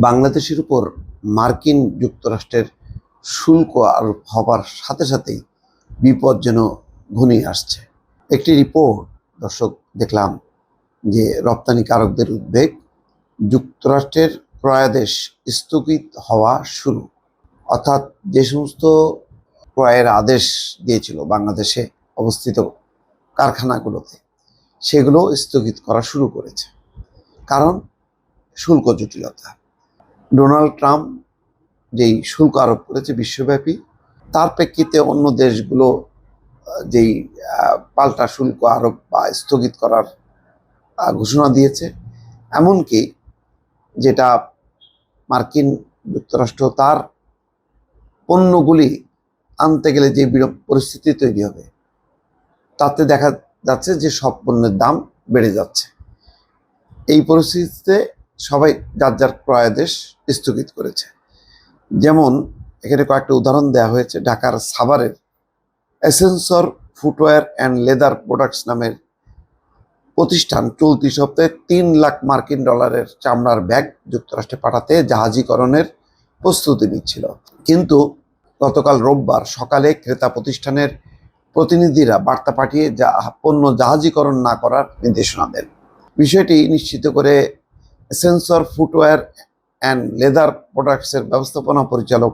বাংলাদেশের উপর মার্কিন যুক্তরাষ্ট্রের শুল্ক আরোপ হবার সাথে সাথেই বিপদ যেন ঘনিয়ে আসছে। একটি রিপোর্ট, দর্শক, দেখলাম যে রপ্তানিকারকদের উদ্বেগ যুক্তরাষ্ট্রের ক্রয়াদেশ স্থগিত হওয়া শুরু। অর্থাৎ যে সমস্ত ক্রয়ের আদেশ দিয়েছিল বাংলাদেশে অবস্থিত কারখানাগুলোতে, সেগুলো স্থগিত করা শুরু করেছে। কারণ শুল্ক জটিলতা। ডোনাল্ড ট্রাম্প যেই শুল্ক আরোপ করেছে বিশ্বব্যাপী, তার প্রেক্ষিতে অন্য দেশগুলো যেই পাল্টা শুল্ক আরোপ বা স্থগিত করার ঘোষণা দিয়েছে। এমনকি যেটা মার্কিন যুক্তরাষ্ট্র তার পণ্যগুলি আনতে গেলে যে বিরূপ পরিস্থিতি তৈরি হবে, তাতে দেখা যাচ্ছে যে সব পণ্যের দাম বেড়ে যাচ্ছে। এই পরিস্থিতিতে সবাই যার যার ক্রয়াদেশ স্থগিত করেছে। যেমন এখানে কয়েকটা উদাহরণ দেওয়া হয়েছে, ঢাকার সাভারের এসেন্সর ফুটওয়্যার অ্যান্ড লেদার প্রোডাক্টস নামের প্রতিষ্ঠান চলতি সপ্তাহে তিন লাখ মার্কিন ডলারের চামড়ার ব্যাগ যুক্তরাষ্ট্রে পাঠাতে জাহাজীকরণের প্রস্তুতি নিচ্ছিল। কিন্তু গতকাল রোববার সকালে ক্রেতা প্রতিষ্ঠানের প্রতিনিধিরা বার্তা পাঠিয়ে যা পণ্য জাহাজীকরণ না করার নির্দেশনা দেন। বিষয়টি নিশ্চিত করে সেন্সর, ফুটওয়্যার অ্যান্ড লেদার প্রোডাক্টসের ব্যবস্থাপনা পরিচালক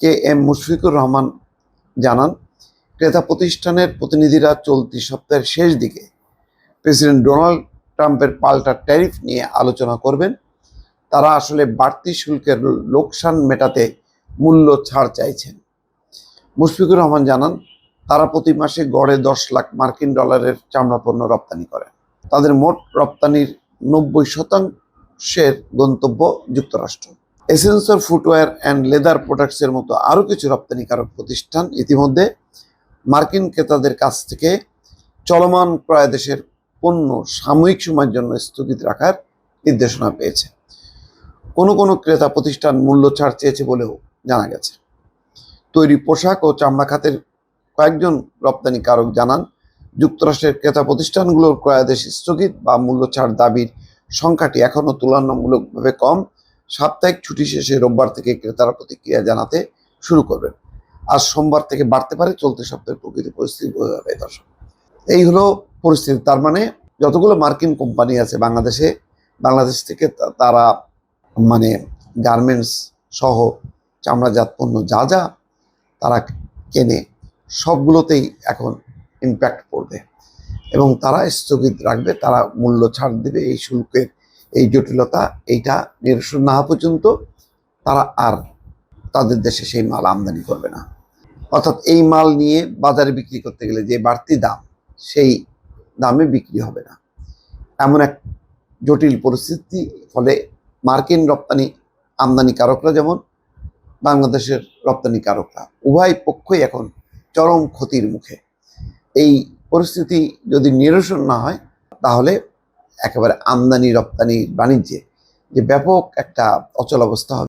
কে এম মুশফিকুর রহমান জানান, ক্রেতা প্রতিষ্ঠানের প্রতিনিধিরা চলতি সপ্তাহের শেষ দিকে প্রেসিডেন্ট ডোনাল্ড ট্রাম্পের পাল্টা ট্যারিফ নিয়ে আলোচনা করবেন। তারা আসলে বাড়তি শুল্কের লোকসান মেটাতে মূল্য ছাড় চাইছেন। মুশফিকুর রহমান জানান, তারা প্রতি মাসে গড়ে দশ লাখ মার্কিন ডলারের চামড়া পণ্য রপ্তানি করেন। তাদের মোট রপ্তানির নব্বই শতাংশের গন্তব্য যুক্তরাষ্ট্র। এসেন্সর ফুটওয়্যার অ্যান্ড লেদার প্রোডাক্টসের মতো আরও কিছু রপ্তানিকারক প্রতিষ্ঠান ইতিমধ্যে মার্কিন ক্রেতাদের কাছ থেকে চলমান ক্রয়াদেশের পণ্য সাময়িক সময়ের জন্য স্থগিত রাখার নির্দেশনা পেয়েছে। কোনো কোনো ক্রেতা প্রতিষ্ঠান মূল্য ছাড় চেয়েছে বলেও জানা গেছে। তৈরি পোশাক ও চামড়া খাতের কয়েকজন রপ্তানিকারক জানান, যুক্তরাষ্ট্রের ক্রেতা প্রতিষ্ঠানগুলোর ক্রয়াদেশ স্থগিত বা মূল্য ছাড় দাবির সংখ্যাটি এখনও তুলনামূলকভাবে কম। সাপ্তাহিক ছুটি শেষে রোববার থেকে ক্রেতারা প্রতিক্রিয়া জানাতে শুরু করবেন। আজ সোমবার থেকে বাড়তে পারে চলতি সপ্তাহের প্রকৃতি পরিস্থিতি বোঝা যাবে দর্শক। এই হলো পরিস্থিতি। তার মানে যতগুলো মার্কিন কোম্পানি আছে বাংলাদেশে, বাংলাদেশ থেকে তারা মানে গার্মেন্টস সহ চামড়াজাত পণ্য যা যা তারা কেনে, সবগুলোতেই এখন ইম্প্যাক্ট পড়বে। এবং তারা স্থগিত রাখবে, তারা মূল্য ছাড় দেবে এই শুল্কের এই জটিলতা, এইটা নিরসন না পর্যন্ত তারা আর তাদের দেশে সেই মাল আমদানি করবে না। অর্থাৎ এই মাল নিয়ে বাজারে বিক্রি করতে গেলে যে বাড়তি দাম, সেই দামে বিক্রি হবে না। এমন এক জটিল পরিস্থিতি, ফলে মার্কিন রপ্তানি আমদানিকারকরা যেমন, বাংলাদেশের রপ্তানিকারকরা, উভয় পক্ষই এখন চরম ক্ষতির মুখে। এই পরিস্থিতি যদি নিরসন না হয়, তাহলে একেবারে আমদানি রপ্তানি বাণিজ্যে যে ব্যাপক একটা অচল অবস্থা হবে।